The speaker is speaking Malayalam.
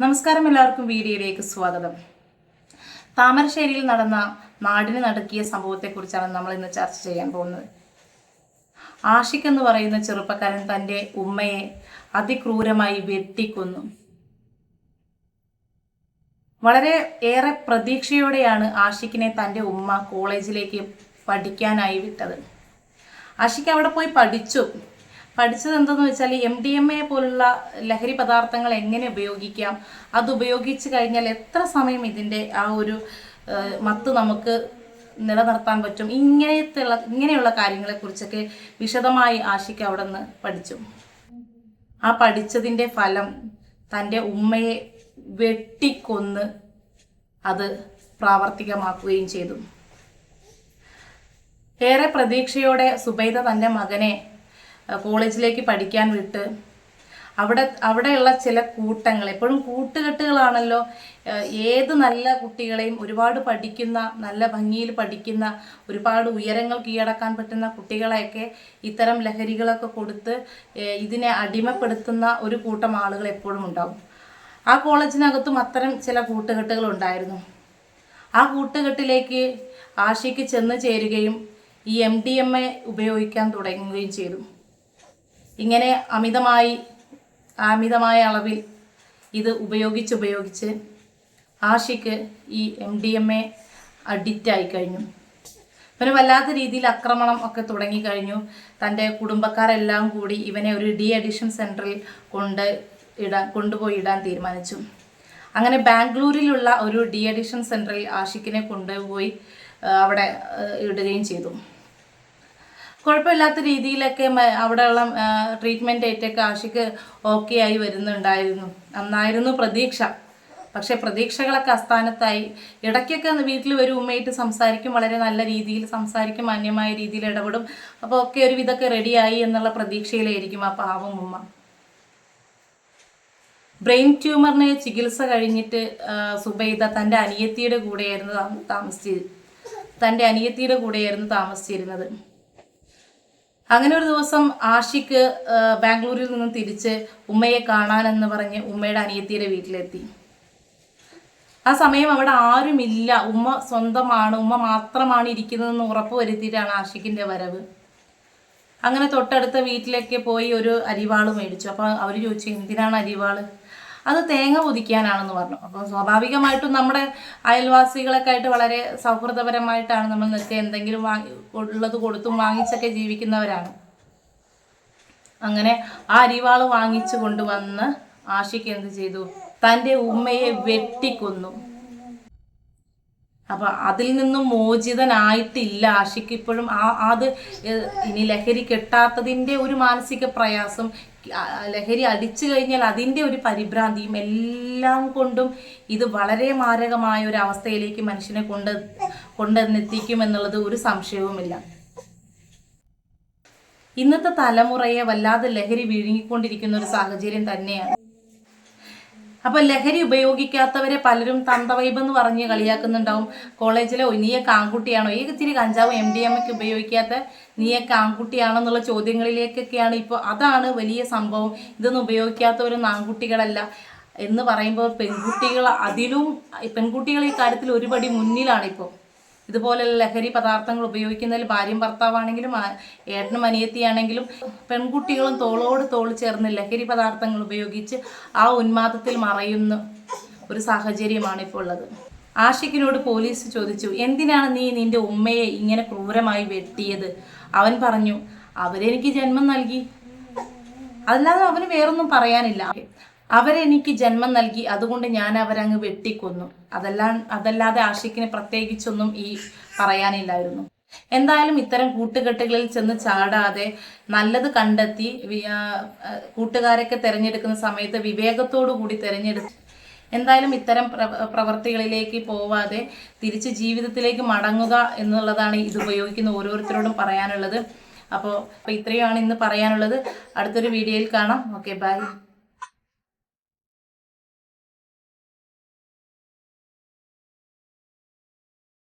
നമസ്കാരം എല്ലാവർക്കും വീഡിയോയിലേക്ക് സ്വാഗതം. താമരശ്ശേരിയിൽ നടന്ന നാടിന് നടക്കിയ സംഭവത്തെക്കുറിച്ചാണ് നമ്മൾ ഇന്ന് ചർച്ച ചെയ്യാൻ പോകുന്നത്. ആഷിഖ് എന്ന് പറയുന്ന ചെറുപ്പക്കാരൻ തന്റെ ഉമ്മയെ അതിക്രൂരമായി വെട്ടിക്കൊന്നു. വളരെ ഏറെ പ്രതീക്ഷയോടെയാണ് ആഷിഖിനെ തന്റെ ഉമ്മ കോളേജിലേക്ക് പഠിക്കാനായി വിട്ടത്. ആഷിഖ് അവിടെ പോയി പഠിച്ചു. പഠിച്ചത് എന്തെന്ന് വെച്ചാൽ എം ഡി എം എ പോലുള്ള ലഹരി പദാർത്ഥങ്ങൾ എങ്ങനെ ഉപയോഗിക്കാം? അത് ഉപയോഗിച്ച് കഴിഞ്ഞാൽ എത്ര സമയം ഇതിന്റെ ആ ഒരു മത്ത് നമുക്ക് നിലനിർത്താൻ പറ്റും? ഇങ്ങനത്തെ ഇങ്ങനെയുള്ള കാര്യങ്ങളെക്കുറിച്ചൊക്കെ വിശദമായി ആശിക്ക് അവിടെ നിന്ന് പഠിച്ചു. ആ പഠിച്ചതിന്റെ ഫലം തന്റെ ഉമ്മയെ വെട്ടിക്കൊന്ന് അത് പ്രാവർത്തികമാക്കുകയും ചെയ്തു. ഏറെ പ്രതീക്ഷയോടെ സുബൈദ തന്റെ മകനെ കോളേജിലേക്ക് പഠിക്കാൻ വിട്ട് അവിടെ അവിടെയുള്ള ചില കൂട്ടങ്ങൾ എപ്പോഴും കൂട്ടുകെട്ടുകളാണല്ലോ. ഏത് നല്ല കുട്ടികളെയും ഒരുപാട് പഠിക്കുന്ന നല്ല ഭംഗിയിൽ പഠിക്കുന്ന ഒരുപാട് ഉയരങ്ങൾ കീഴടക്കാൻ പറ്റുന്ന കുട്ടികളെയൊക്കെ ഇത്തരം ലഹരികളൊക്കെ കൊടുത്ത് ഇതിനെ അടിമപ്പെടുത്തുന്ന ഒരു കൂട്ടം ആളുകൾ എപ്പോഴും ഉണ്ടാവും. ആ കോളേജിനകത്തും അത്തരം ചില കൂട്ടുകെട്ടുകൾ ഉണ്ടായിരുന്നു. ആ കൂട്ടുകെട്ടിലേക്ക് ആഷിക്ക് ചെന്ന് ചേരുകയും ഈ എം ഡി എം എ ഉപയോഗിക്കാൻ തുടങ്ങുകയും ചെയ്തു. ഇങ്ങനെ അമിതമായി അമിതമായ അളവിൽ ഇത് ഉപയോഗിച്ച് ഉപയോഗിച്ച് ആഷിക്ക് ഈ എം ഡി എം എ അഡിക്റ്റായി കഴിഞ്ഞു. ഇവന് വല്ലാത്ത രീതിയിൽ ആക്രമണം ഒക്കെ തുടങ്ങിക്കഴിഞ്ഞു തന്റെ കുടുംബക്കാരെല്ലാം കൂടി ഇവനെ ഒരു ഡി അഡിഷൻ സെന്ററിൽ കൊണ്ട് ഇടാൻ കൊണ്ടുപോയി ഇടാൻ തീരുമാനിച്ചു. അങ്ങനെ ബാംഗ്ലൂരിലുള്ള ഒരു ഡി അഡിഷൻ സെന്ററിൽ ആഷിക്കിനെ കൊണ്ടുപോയി അവിടെ ഇടുകയും ചെയ്തു. കുഴപ്പമില്ലാത്ത രീതിയിലൊക്കെ അവിടെയുള്ള ട്രീറ്റ്മെന്റ് ആയിട്ടൊക്കെ ആഷിക്ക് ഓക്കെ ആയി വരുന്നുണ്ടായിരുന്നു. അന്നായിരുന്നു പ്രതീക്ഷ. പക്ഷേ പ്രതീക്ഷകളൊക്കെ അസ്ഥാനത്തായി. ഇടയ്ക്കൊക്കെ വീട്ടിൽ ഒരു ഉമ്മയായിട്ട് സംസാരിക്കും വളരെ നല്ല രീതിയിൽ സംസാരിക്കും മാന്യമായ രീതിയിൽ ഇടപെടും. അപ്പോൾ ഒക്കെ ഒരു വിധമൊക്കെ റെഡിയായി എന്നുള്ള പ്രതീക്ഷയിലായിരിക്കും ആ പാവം ഉമ്മ. ബ്രെയിൻ ട്യൂമറിന് ചികിത്സ കഴിഞ്ഞിട്ട് സുബൈദ തന്റെ അനിയത്തിയുടെ കൂടെയായിരുന്നു താമസിച്ചത് തന്റെ അനിയത്തിയുടെ കൂടെയായിരുന്നു താമസിച്ചിരുന്നത്. അങ്ങനെ ഒരു ദിവസം ആഷിക്ക് ബാംഗ്ലൂരിൽ നിന്നും തിരിച്ച് ഉമ്മയെ കാണാനെന്ന് പറഞ്ഞ് ഉമ്മയുടെ അനിയത്തിയുടെ വീട്ടിലെത്തി. ആ സമയം അവിടെ ആരുമില്ല. ഉമ്മ സ്വന്തമാണ്. ഉമ്മ മാത്രമാണ് ഇരിക്കുന്നതെന്ന് ഉറപ്പ് വരുത്തിയിട്ടാണ് ആഷിക്കിന്റെ വരവ്. അങ്ങനെ തൊട്ടടുത്ത വീട്ടിലേക്ക് പോയി ഒരു അരിവാൾ മേടിച്ചു. അപ്പോൾ അവർ ചോദിച്ചു എന്തിനാണ് അരിവാൾ? അത് തേങ്ങ പൊതിക്കാനാണെന്ന് പറഞ്ഞു. അപ്പോൾ സ്വാഭാവികമായിട്ടും നമ്മുടെ അയൽവാസികളൊക്കെ ആയിട്ട് വളരെ സൗഹൃദപരമായിട്ടാണ് നമ്മൾ നിൽക്കുക എന്തെങ്കിലും വാങ്ങി ഉള്ളത് കൊടുത്തും വാങ്ങിച്ചൊക്കെ ജീവിക്കുന്നവരാണ്. അങ്ങനെ ആ അരിവാൾ വാങ്ങിച്ചു കൊണ്ടുവന്ന് ആഷിക്ക് എന്ത് ചെയ്തു? തന്റെ ഉമ്മയെ വെട്ടിക്കൊന്നു. അപ്പൊ അതിൽ നിന്നും മോചിതനായിട്ടില്ല ആഷിക്ക് ഇപ്പോഴും ആ അത് ഇനി ലഹരി കെട്ടാത്തതിന്റെ ഒരു മാനസിക പ്രയാസം ലഹരി അടിച്ചു കഴിഞ്ഞാൽ അതിന്റെ ഒരു പരിഭ്രാന്തിയും എല്ലാം കൊണ്ടും ഇത് വളരെ മാരകമായ ഒരു അവസ്ഥയിലേക്ക് മനുഷ്യനെ കൊണ്ട് കൊണ്ടെന്നെത്തിക്കും എന്നുള്ളത് ഒരു സംശയവുമില്ല. ഇന്നത്തെ തലമുറയെ വല്ലാതെ ലഹരി വിഴുങ്ങിക്കൊണ്ടിരിക്കുന്ന ഒരു സാഹചര്യം തന്നെയാണ്. അപ്പൊ ലഹരി ഉപയോഗിക്കാത്തവരെ പലരും തന്തവൈബ് എന്ന് പറഞ്ഞ് കളിയാക്കുന്നുണ്ടാവും. കോളേജിലെ "ഓ, നീയൊക്കെ ആൺകുട്ടിയാണോ ഈ ഇത്തിരി കഞ്ചാവ് എം ഡി എം ഒക്കെ ഉപയോഗിക്കാത്ത നീയൊക്കെ ആൺകുട്ടിയാണോ എന്നുള്ള ചോദ്യങ്ങളിലേക്കൊക്കെയാണ് ഇപ്പോൾ അതാണ് വലിയ സംഭവം. ഇതൊന്നും ഉപയോഗിക്കാത്തവരൊന്നും ആൺകുട്ടികളല്ല. എന്ന് പറയുമ്പോൾ പെൺകുട്ടികൾ അതിലും പെൺകുട്ടികൾ ഈ കാര്യത്തിൽ ഒരുപടി മുന്നിലാണ് ഇതുപോലെയുള്ള ലഹരി പദാർത്ഥങ്ങൾ ഉപയോഗിക്കുന്നതിൽ ഭാര്യയും ഭർത്താവാണെങ്കിലും ഏട്ടനും അനിയത്തിയാണെങ്കിലും പെൺകുട്ടികളും തോളോട് തോൾ ചേർന്ന് ലഹരി പദാർത്ഥങ്ങൾ ഉപയോഗിച്ച് ആ ഉന്മാദത്തിൽ മറയുന്ന ഒരു സാഹചര്യമാണ് ഇപ്പോൾ ഉള്ളത്. ആഷിഖിനോട് പോലീസ് ചോദിച്ചു എന്തിനാണ് നീ നിന്റെ ഉമ്മയെ ഇങ്ങനെ ക്രൂരമായി വെട്ടിയത്? അവൻ പറഞ്ഞു അവരെനിക്ക് ജന്മം നൽകി. അല്ലാതെ അവന് വേറൊന്നും പറയാനില്ല. അവരെനിക്ക് ജന്മം നൽകി അതുകൊണ്ട് ഞാൻ അവരങ്ങ് വെട്ടിക്കൊന്നു. അതെല്ലാം അതല്ലാതെ ആഷിക്കിന് പ്രത്യേകിച്ചൊന്നും ഈ പറയാനില്ലായിരുന്നു. എന്തായാലും ഇത്തരം കൂട്ടുകെട്ടുകളിൽ ചെന്ന് ചാടാതെ നല്ലത് കണ്ടെത്തി കൂട്ടുകാരൊക്കെ തിരഞ്ഞെടുക്കുന്ന സമയത്ത് വിവേകത്തോടു കൂടി തിരഞ്ഞെടുത്ത് എന്തായാലും ഇത്തരം പ്രവർത്തികളിലേക്ക് പോവാതെ തിരിച്ച് ജീവിതത്തിലേക്ക് മടങ്ങുക എന്നുള്ളതാണ് ഇത് ഉപയോഗിക്കുന്ന ഓരോരുത്തരോടും പറയാനുള്ളത്. അപ്പോൾ അപ്പോൾ ഇത്രയുമാണ് ഇന്ന് പറയാനുള്ളത്. അടുത്തൊരു വീഡിയോയിൽ കാണാം. Okay bye.